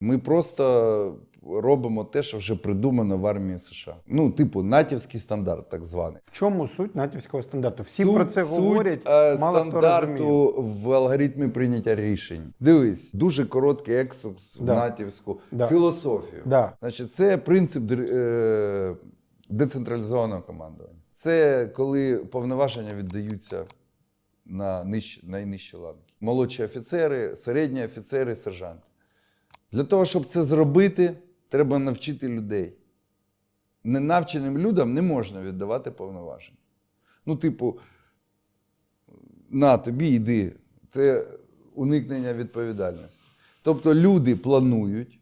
Ми просто робимо те, що вже придумано в армії США. Ну, типу, натівський стандарт, так званий. В чому суть натівського стандарту? Всі Суть- про це суть, говорять, е, мало хто стандарту в алгоритмі прийняття рішень. Дивись, дуже короткий екскурс в натівську Да. філософію. Да. Значить, це принцип е, децентралізованого командування. Це коли повноваження віддаються на нижчі, найнижчі ланки. Молодші офіцери, середні офіцери, сержанти. Для того, щоб це зробити, треба навчити людей. Ненавченим людям не можна віддавати повноваження. Ну, типу, на тобі йди. Це уникнення відповідальності. Тобто люди планують,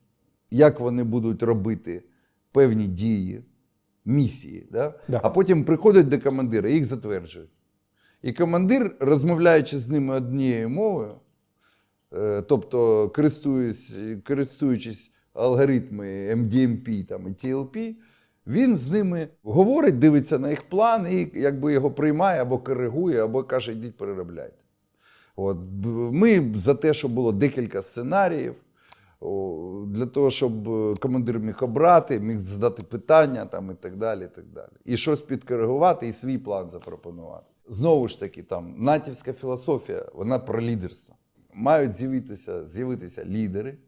як вони будуть робити певні дії, місії, да? Да. а потім приходять до командира і їх затверджують. І командир, розмовляючи з ними однією мовою, тобто користуючись, алгоритми MDMP там, і TLP, він з ними говорить, дивиться на їх план і якби його приймає або коригує, або каже, йдіть переробляйте. От, ми за те, щоб було декілька сценаріїв, для того, щоб е, командир міг обрати, міг задати питання там, і так далі. І, так далі. і щось підкоригувати, і свій план запропонувати. Знову ж таки, там натівська філософія, вона про лідерство. Мають з'явитися, з'явитися лідери,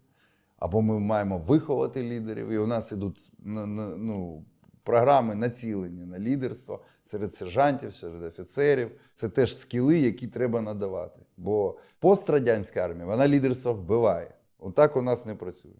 або ми маємо виховати лідерів, і у нас на- ну, програми націлені на лідерство серед сержантів, серед офіцерів. Це теж скіли, які треба надавати. Бо пострадянська армія вона лідерство вбиває. Отак у нас не працює.